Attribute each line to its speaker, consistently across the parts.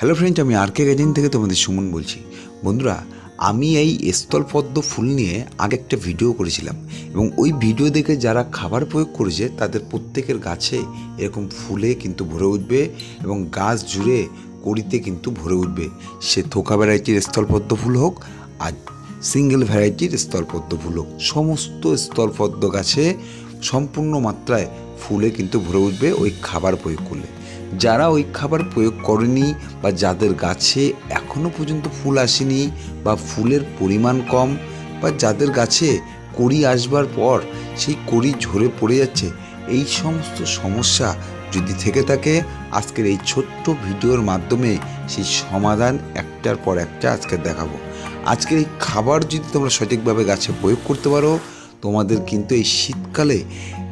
Speaker 1: Hello friends আমি আর কে garden থেকে তোমাদের সুমন বলছি। বন্ধুরা, আমি এই স্থলপদ্ম ফুল নিয়ে আগে একটা ভিডিও করেছিলাম এবং ওই ভিডিও দেখে যারা খাবার প্রয়োগ করেছে, তাদের প্রত্যেকের গাছে এরকম ফুলে কিন্তু ভরে উঠবে এবং গাছ জুড়ে কড়িতে কিন্তু ভরে উঠবে। সে থোকা ভ্যারাইটির স্থলপদ্ম ফুল হোক আর সিঙ্গেল ভ্যারাইটির স্থলপদ্ম ফুল হোক, সমস্ত স্থলপদ্ম গাছে সম্পূর্ণ মাত্রায় ফুলে কিন্তু ভরে উঠবে ওই খাবার প্রয়োগ করলে। যারা ওই খাবার প্রয়োগ করেনি বা যাদের গাছে এখনও পর্যন্ত ফুল আসেনি বা ফুলের পরিমাণ কম বা যাদের গাছে কড়ি আসবার পর সেই কড়ি ঝরে পড়ে যাচ্ছে, এই সমস্ত সমস্যা যদি থেকে থাকে, আজকের এই ছোট্ট ভিডিওর মাধ্যমে সেই সমাধান একটার পর একটা আজকে দেখাবো। আজকের এই খাবার যদি তোমরা সঠিকভাবে গাছে প্রয়োগ করতে পারো, তোমাদের কিন্তু এই শীতকালে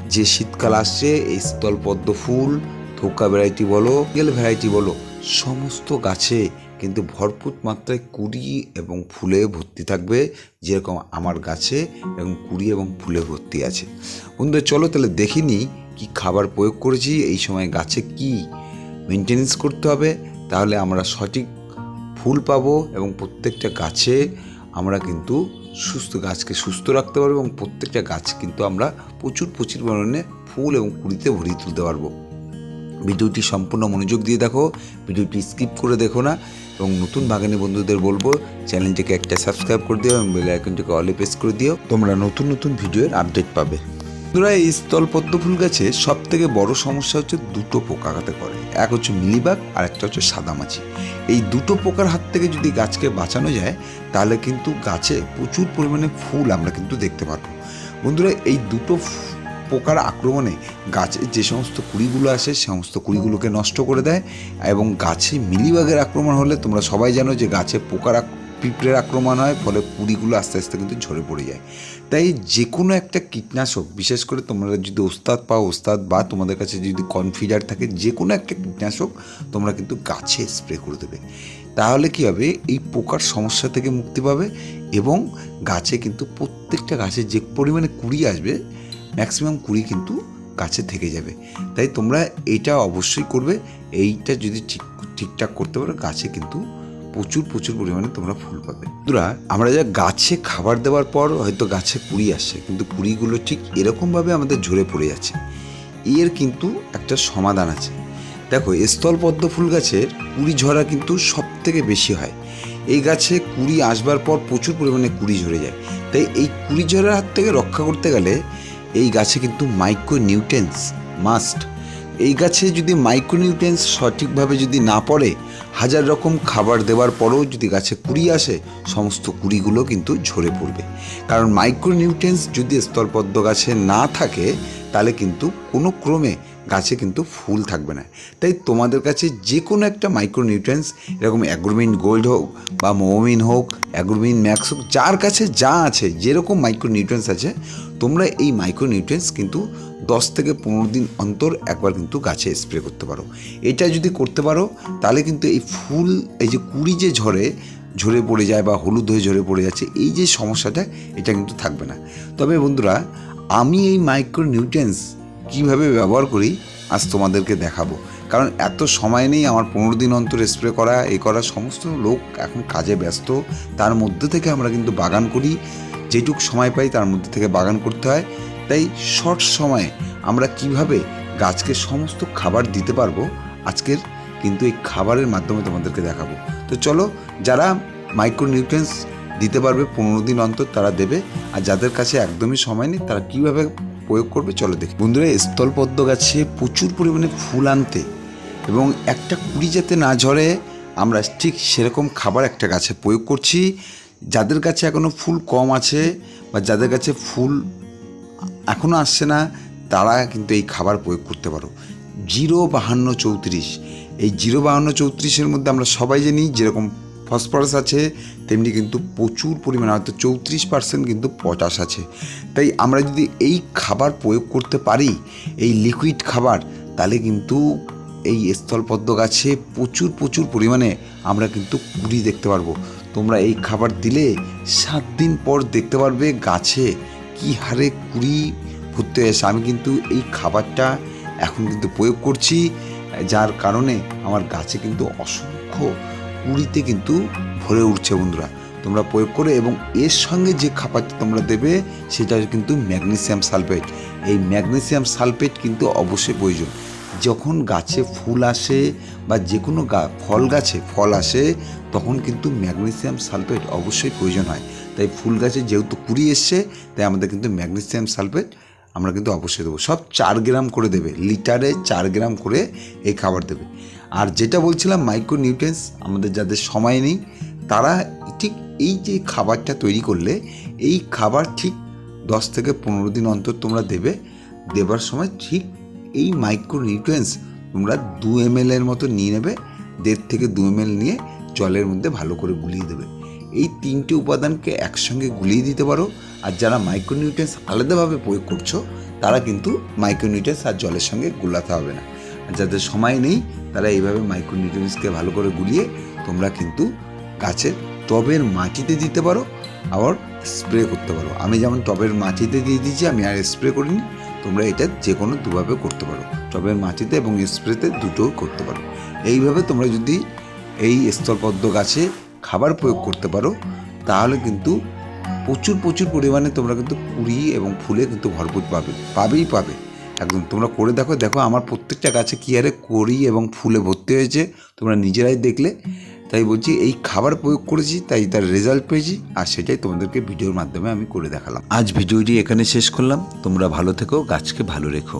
Speaker 1: যে শীতকাল আসছে, এই স্থলপদ্ম ফুল থোকা ভ্যারাইটি বলো গেল ভ্যারাইটি বলো, সমস্ত গাছে কিন্তু ভরপুর মাত্রায় কুড়ি এবং ফুলে ভর্তি থাকবে, যেরকম আমার গাছে এবং কুড়ি এবং ফুলে ভর্তি আছে। বন্ধুরা, চলো তাহলে দেখিনি কি খাবার প্রয়োগ করেছি, এই সময় গাছে কি মেনটেনেন্স করতে হবে, তাহলে আমরা সঠিক ফুল পাবো এবং প্রত্যেকটা গাছে আমরা কিন্তু সুস্থ গাছকে সুস্থ রাখতে পারব এবং প্রত্যেকটা গাছ কিন্তু আমরা প্রচুর প্রচুর পরিমাণে ফুল এবং কুড়িতে ভরিয়ে তুলতে পারব। ভিডিওটি সম্পূর্ণ মনোযোগ দিয়ে দেখো, ভিডিওটি স্কিপ করে দেখো না, এবং নতুন বাগানি বন্ধুদের বলব, চ্যানেলটিকে একটা সাবস্ক্রাইব করে দিও এবং বেল আইকনটিকে অলে প্রেস করে দিও, তোমরা নতুন নতুন ভিডিওর আপডেট পাবে। বন্ধুরা, এই স্থল পদ্ম ফুল গাছে সব থেকে বড় সমস্যা হচ্ছে দুটো পোকা হাতে করে এক হচ্ছে মিলিবাগ আর একটা হচ্ছে সাদামাছি। এই দুটো পোকার হাত থেকে যদি গাছকে বাঁচানো যায়, তাহলে কিন্তু গাছে প্রচুর পরিমাণে ফুল আমরা কিন্তু দেখতে পারব। বন্ধুরা, এই দুটো পোকার আক্রমণে গাছে যে সমস্ত কুড়িগুলো আসে, সে সমস্ত কুড়িগুলোকে নষ্ট করে দেয় এবং গাছে মিলিবাগের আক্রমণ হলে তোমরা সবাই জানো যে গাছে পোকার পিঁপড়ের আক্রমণ হয়, ফলে কুড়িগুলো আস্তে আস্তে কিন্তু ঝরে পড়ে যায়। তাই যে কোনো একটা কীটনাশক, বিশেষ করে তোমরা যদি ওস্তাদ পাও, ওস্তাদ বা তোমাদের কাছে যদি কনফিডার থাকে যে কোনো একটা কীটনাশক তোমরা কিন্তু গাছে স্প্রে করে দেবে। তাহলে কী হবে? এই পোকার সমস্যা থেকে মুক্তি পাবে এবং গাছে কিন্তু প্রত্যেকটা গাছে যে পরিমাণে কুড়ি আসবে ম্যাক্সিমাম কুড়ি কিন্তু গাছে থেকে যাবে। তাই তোমরা এটা অবশ্যই করবে। এইটা যদি ঠিক, ঠিকঠাক করতে পারো, গাছে কিন্তু প্রচুর প্রচুর পরিমাণে তোমরা ফুল পাবে। বন্ধুরা, আমরা যা গাছে খাবার দেওয়ার পর হয়তো গাছে কুড়ি আসছে, কিন্তু কুড়িগুলো ঠিক এরকমভাবে আমাদের ঝরে পড়ে যাচ্ছে এর কিন্তু একটা সমাধান আছে। দেখো স্থল পদ্ম ফুল গাছের কুড়ি ঝরা কিন্তু সব থেকে বেশি হয়। এই গাছে কুড়ি আসবার পর প্রচুর পরিমাণে কুড়ি ঝরে যায়। তাই এই কুড়ি ঝরার হাত থেকে রক্ষা করতে গেলে এই গাছে কিন্তু মাইক্রো নিউট্রেন্স মাস্ট এই গাছে যদি মাইক্রো নিউট্রেন্স সঠিকভাবে যদি না পড়ে, হাজার রকম খাবার দেওয়ার পরেও যদি গাছে কুড়ি আসে, সমস্ত কুড়িগুলো কিন্তু ঝরে পড়বে। কারণ মাইক্রো নিউট্রেন্স যদি স্তরপদ্ম গাছে না থাকে, তাহলে কিন্তু কোনো ক্রমে গাছে কিন্তু ফুল থাকবে না। তাই তোমাদের কাছে যে কোনো একটা মাইক্রো নিউট্রেন্স এরকম অ্যাগ্রোমিন গোল্ড হোক বা মোমিন হোক অ্যাগ্রোমিন ম্যাক্স হোক, যার কাছে যা আছে, যেরকম মাইক্রো নিউট্রেন্স আছে, তোমরা এই মাইক্রো নিউট্রেন্স কিন্তু দশ থেকে পনেরো দিন অন্তর একবার কিন্তু গাছে স্প্রে করতে পারো। এটা যদি করতে পারো, তাহলে কিন্তু এই ফুল, এই যে কুড়ি যে ঝরে ঝরে পড়ে যায় বা হলুদ হয়ে ঝরে পড়ে যাচ্ছে, এই যে সমস্যাটা, এটা কিন্তু থাকবে না। তবে বন্ধুরা, আমি এই মাইক্রো নিউট্রেন্স কীভাবে ব্যবহার করি, আজ তোমাদেরকে দেখাবো। কারণ এত সময় নেই আমার পনেরো দিন অন্তর স্প্রে করা, এ করা, সমস্ত লোক এখন কাজে ব্যস্ত। তার মধ্যে থেকে আমরা কিন্তু বাগান করি, যেটুক সময় পাই তার মধ্যে থেকে বাগান করতে হয়। তাই শর্ট সময়ে আমরা কীভাবে গাছকে সমস্ত খাবার দিতে পারব, আজকের কিন্তু এই খাবারের মাধ্যমে তোমাদেরকে দেখাবো। তো চলো, যারা মাইক্রো নিউট্রেন্স দিতে পারবে পনেরো দিন অন্তর তারা দেবে। আর যাদের কাছে একদমই সময় নেই, তারা কীভাবে প্রয়োগ করবে, চলো দেখি। বন্ধুরা স্থলপদ্ম গাছে প্রচুর পরিমাণে ফুল আনতে এবং একটা কুড়ি যাতে না ঝরে, আমরা ঠিক সেরকম খাবার একটা গাছে প্রয়োগ করছি। যাদের কাছে এখনও ফুল কম আছে বা যাদের কাছে ফুল এখনও আসছে না, তারা কিন্তু এই খাবার প্রয়োগ করতে পারো। জিরো বাহান্ন চৌত্রিশ। এই জিরো বাহান্ন চৌত্রিশের মধ্যে আমরা সবাই জানি যেরকম ফসফরাস আছে, তেমনি কিন্তু প্রচুর পরিমাণে, হয়তো চৌত্রিশ পার্সেন্ট কিন্তু পটাশ আছে। তাই আমরা যদি এই খাবার প্রয়োগ করতে পারি, এই লিকুইড খাবার, তাহলে কিন্তু এই স্থলপদ্ম গাছে প্রচুর প্রচুর পরিমাণে আমরা কিন্তু কুড়ি দেখতে পারব। তোমরা এই খাবার দিলে সাত দিন পর দেখতে পারবে গাছে কি হারে কুড়ি ভর্তি আসে আমি কিন্তু এই খাবারটা এখন কিন্তু প্রয়োগ করছি, যার কারণে আমার গাছে কিন্তু অসংখ্য কুড়িতে কিন্তু ভরে উঠছে বন্ধুরা। তোমরা প্রয়োগ করে এবং এর সঙ্গে যে খাবারটা তোমরা দেবে, সেটা কিন্তু ম্যাগনেসিয়াম সালফেট। এই ম্যাগনেসিয়াম সালফেট কিন্তু অবশ্যই প্রয়োজন। যখন গাছে ফুল আসে বা যে কোনো গা, ফল গাছে ফল আসে, তখন কিন্তু ম্যাগনেসিয়াম সালফেট অবশ্যই প্রয়োজন হয়। তাই ফুল গাছে যেহেতু কুড়ি এসছে, তাই আমাদের কিন্তু ম্যাগনেসিয়াম সালফেট আমরা কিন্তু অবশ্যই দেবো। সব চার গ্রাম করে দেবে, লিটারে চার গ্রাম করে এই খাবার দেবে। আর যেটা বলছিলাম মাইক্রো নিউট্রেন্স আমাদের যাদের সময় নেই, তারা ঠিক এই যে খাবারটা তৈরি করলে, এই খাবার ঠিক দশ থেকে পনেরো দিন অন্তর তোমরা দেবে। দেবার সময় ঠিক এই মাইক্রো নিউট্রিয়েন্টস তোমরা দু এম এর মতো নিয়ে নেবে, দেড় থেকে দু এম এল নিয়ে জলের মধ্যে ভালো করে গুলিয়ে দেবে। এই তিনটে উপাদানকে একসঙ্গে গুলিয়ে দিতে পারো আর যারা মাইক্রো নিউট্রিয়েন্টস আলাদাভাবে প্রয়োগ করছ, তারা কিন্তু মাইক্রো নিউট্রিয়েন্টস আর জলের সঙ্গে গুলাতে হবে না। আর যাদের সময় নেই, তারা এইভাবে মাইক্রো নিউট্রিয়েন্টসকে ভালো করে গুলিয়ে তোমরা কিন্তু গাছের টবের মাটিতে দিতে পারো, আবার স্প্রে করতে পারো। আমি যেমন টবের মাটিতে দিয়ে দিয়েছি, আমি আর স্প্রে করিনি, তোমরা এটা যে কোনো দুভাবে করতে পারো। টবের মাটিতে এবং স্প্রেতে দুটোও করতে পারো। এইভাবে তোমরা যদি এই স্থলপদ্ম গাছে খাবার প্রয়োগ করতে পারো, তাহলে কিন্তু প্রচুর প্রচুর পরিমাণে তোমরা কিন্তু কুড়ি এবং ফুলে কিন্তু ভরপুর পাবে, পাবেই পাবে। একদম, তোমরা করে দেখো দেখো আমার প্রত্যেকটা গাছে কী আরে কড়ি এবং ফুলে ভর্তি হয়েছে, তোমরা নিজেরাই দেখলে। তাই বলছি, এই খাবার প্রয়োগ করেছি, তাই তার রেজাল্ট পেয়েছি, আর সেটাই তোমাদেরকে ভিডিওর মাধ্যমে আমি করে দেখালাম। আজ ভিডিওটি এখানে শেষ করলাম, তোমরা ভালো থেকো, গাছকে ভালো রেখো।